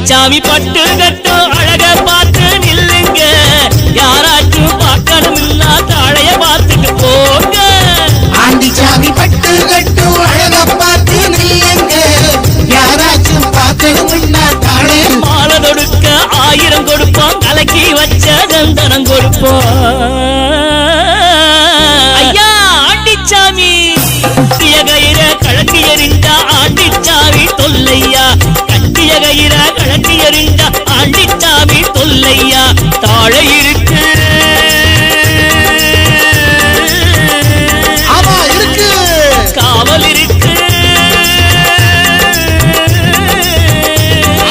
ஆண்டிச்சாமி பட்டு கட்டும் அழக பார்த்து நில்லுங்க. யாராச்சும் பார்க்கணும் இல்லா தாழைய பார்த்துட்டு போங்க. ஆண்டிச்சாமி பட்டு கட்டு அழக பார்த்து நில்லுங்க. யாராச்சும் பார்க்கணும்னா தானே மாலை தொடுக்க ஆயிரம் கொடுப்போம் கலக்கி வச்ச தந்தனம் கொடுப்போம். கட்டிய இருக்கு